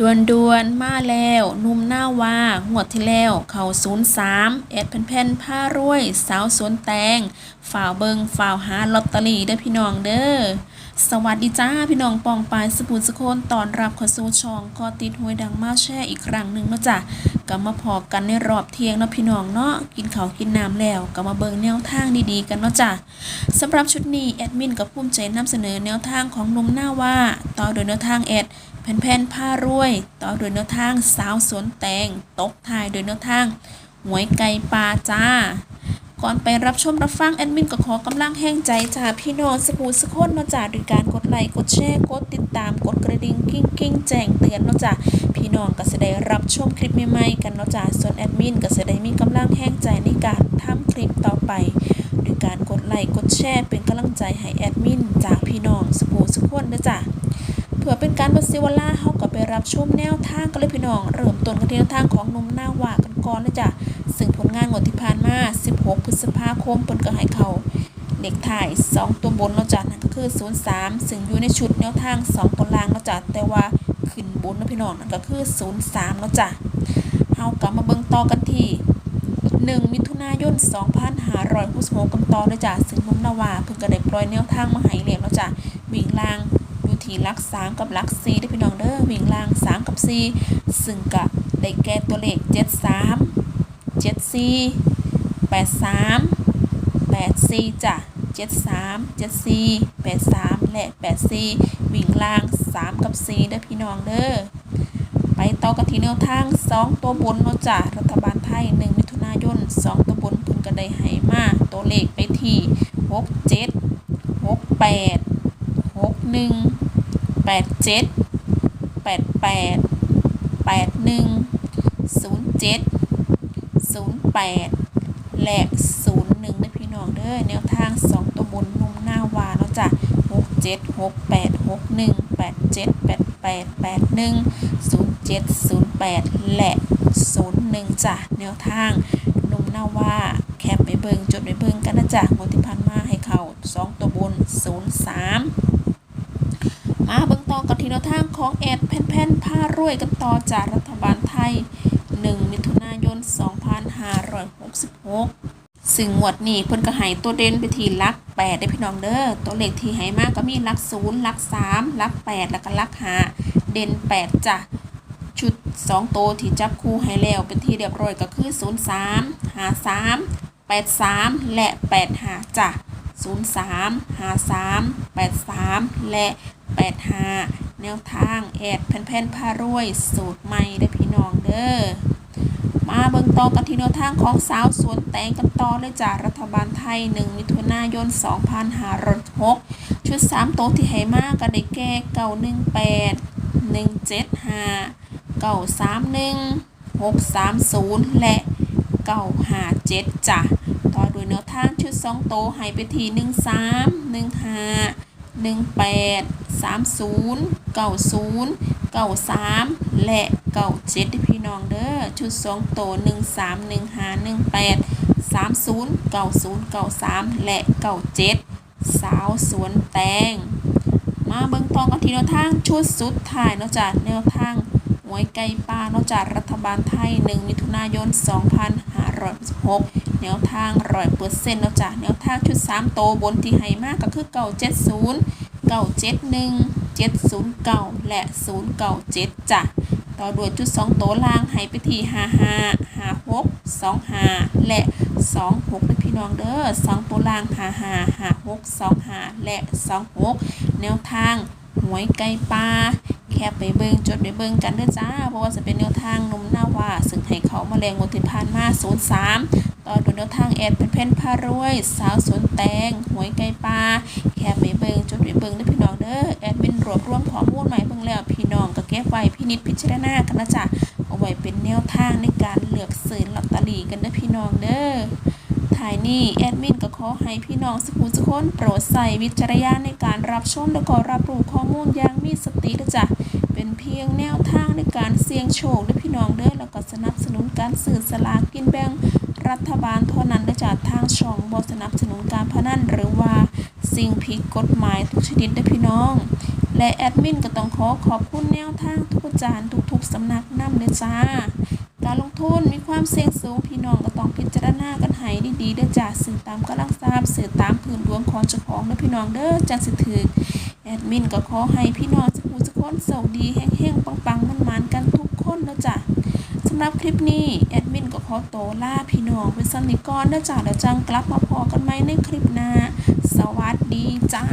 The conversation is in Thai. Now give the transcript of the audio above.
ดวนดวนๆมาแล้วนุ่มหน้าว่าหวดที่แล้ว เขาศูนย์สามแอดแผ่นๆผ้ารวย สาวสวนแตงฝ่าวเบิงฝ่าวหาลอตเตอรี่เด้อพี่น้องเด้อสวัสดีจ้าพี่น้องปองปายสปูนสโคนตอนรับข้าสู่ช่องก็ติดหวยดังมาแช่อีกครั้งหนึ่งเนาะจ้ะก็มาพอกันในรอบเที่ยงเนาะพี่น้องเนาะกินข้าวกินน้ำแล้วก็มาเบิงแนวทางดีๆกันเนาะจ้ะสำหรับชุดนี้แอดมินกับภูมิใจนำเสนอแนวทางของนุ่มหน้าว่าต่อโดยแนวทางแอด แผ่นๆผ้ารวย ต่อโดยแนวทางสาวสวนแตง ตกทายโดยแนวทางหวยไก่ปลาจ้า ก่อนไปรับชมรับฟังแอดมินก็ขอกำลังแห้งใจจากพี่น้องสกูสกคนเนาะจ้าโดยการกดไลค์กดแชร์กดติดตามกดกระดิ่งกิ้งกิ้งแจ้งเตือนนะจ้าพี่น้องก็จะได้รับชมคลิปใหม่ๆกันนะจ้าส่วนแอดมินก็จะได้มีกำลังแห้งใจในการทำคลิปต่อไปโดยการกดไลค์กดแชร์เป็นกำลังใจให้แอดมินจากพี่น้องสกูสกคนเด้อจ้า เพื่อเป็นการบดซิวลาเขาก็ไปรับชมแนวทางกันเลยพี่น้อง เริ่มต้นกันที่แนวทางของหนุ่มหน้าหวากันก่อนเลยจ้ะซึ่งผลงานงวดที่ผ่านมา 16 พฤษภาคมเปิ้นก็ให้เขาเลขถ่าย 2 ตัวบนเนาจ้ะนั่นก็คือ 03 ซึ่งอยู่ในชุดแนวทาง 2 ตัวล่างเนาจ้ะแต่ว่าขึ้นบนนะพี่น้องนั่นก็คือ 03เนาะจ้ะเฮากลับมาเบิ่งต่อกันที่1มิถุนายน2566กันต่อเลยจ้ะซึ่งหนุ่มนาวาเพิ่งก็ได้ปล่อยแนวทางมาให้แล้วเนะจ้ะวิ่งล่าง ที่ลัก3กับลัก4ได้พี่น้องเด้อวิ่งล่าง3กับ4ซึ่งก็ได้แก่ตัวเลข73 74 83 84จ้ะ73 74 83และ84วิ่งล่าง3กับ4ได้อพี่น้องเด้อไปต่อกันที่แนวทาง2ตัวบนเนาะจ้ะรัฐบาลไทย1มิถุนายน2ตัวบนเพิ่นก็ได้ให้มาตัวเลขไปที่6 7 6 8 6 1 8 7 8 8 8 1 0 7 0 8แหละ0 1นะพี่น้องเด้อแนวทาง2ตัวบนนุ่มหน้าวาเนาะจ้ะ6 7 6 8 6 1 8 7 8 8 8 1 0 7 0 8แหละ0 1จ้ะแนวทางนุ่มหน้าว่าแคปไปเบิงจดไปเบิงกันนะจ๊ะงวดที่ผ่านมาให้เข้า2ตัวบน0 3มาเบิ่งต่อกันที่แนทางของแอดแผ่นๆผ้ารวยกันต่อจากรัฐบาลไทย 1 มิถุนายน 2566 ซึ่งงวดนี้เพิ่นก็ให้ตัวเด่นไปทีลัก 8 ได้พี่น้องเด้อตัวเลขที่ให้มากก็มีลัก 0 ลัก 3 ลัก 8 แล้วก็ลัก5เด่น 8จ้ะชุด 2 โตวที่จับคู่ให้แล้วเป็นที่เรียบร้อยก็คือ 03 53 83 และ 85จ้ะ03 53 83 และ 85 แนวทางแอดแผ่นๆพารวย สูตรใหม่ได้พี่น้องเด้อมาเบิ่งต่อกันที่แนวทางของสาวสวนแตงกันต่อเลยจากรัฐบาลไทย 1 มิถุนายน 2506 ชุด 3 โต๊ะที่ให้มาก็ได้แก่918 175 931 630 และ 957จ้ะ ต่อด้วยแนวทางชุด 2 โต๊ะให้ไปที่ 13 15 18 30 90 93 และ 97ที่พี่น้องเด้อชุด2โต13 15 18 30 90 93 และ 97 สาวสวนแตง มาเบิ่งต่อกันที่แนวทางชุดสุดท้ายเนาะจ้ะแนวทางหวยไก่ป่าเนาะจ้ะรัฐบาลไทย 1 มิถุนายน 2566 แนวทาง100%เนาะจ้ะแนวทางชุด3โตบนที่ให้มากก็คือ970 971 709และ097จ้ะต่อด้วยจุด2โตล่างให้ไปที่55 56 25และ26เป็นพี่น้องเด้อ2ตัวล่าง55 56 25และ26แนวทางหวยไก่ปลาแคบไปเบิงจดไปเบิงกันเด้อจ้า เพราะว่าจะเป็นแนวทางนมหน้าว่า ซึ่งให้เขามาแรงงวดที่ผ่านมา 03 ต่อด้วยแนวทางแอดเป็นเพ่นพารวย สาวสวนแตงหวยไก่ปลาแคบไปเบิงจุดไปเบิงด้อพี่น้องเด้อแอดมินรวบรวมข้อมูลให้เบิงแล้วพี่น้องก็เก็บไว้พินิจพิจารณากันนะจ๊ะเอาไว้เป็นแนวทางในการเลือกซื้อลอตเตอรี่กันเด้อพี่น้องเด้อท้ายนี้แอดมินก็ขอให้พี่น้องสกุลสุกคนโปรดใส่วิจารณญาณในการรับชมและก็รับรู้ข้อมูลอย่างมีสตินะจ๊ะเป็นเพียงแนวทางในการเสี่ยงโชคและพี่น้องเด้อแล้วก็สนับสนุนการสื่อสลากกินแบ่ง รัฐบาลเท่านั้นนะจ๊ะทางช่องบสนับสนุนการพนันหรือว่าสิ่งผิดกฎหมายทุกชนิดด้อพี่น้อง และแอดมินก็ต้องขอขอบคุณแนวทางทุกอาจารย์ทุกๆสำนักนำเลยจ้า การลงทุนมีความเสี่ยงสูงพี่น้องก็ต้องพิจารณากันให้ดีๆเด้อจ้าสื่อตามกำลังทราบสื่อตามพื้นดวงของเจ้าของเด้อพี่น้องเด้อจังสิถือแอดมินก็ขอให้พี่น้องสุขุสุขคนโชคดีแห้งๆปังๆมันๆกันทุกคนเด้อจ้าสำหรับคลิปนี้แอด มินกับเขอโตล่าพี่น้องเป็นสนิก่อนเด้อจ้าเดี๋ยวจังกลับมาพอกันไหมในคลิปหน้า สวัสดีจ้า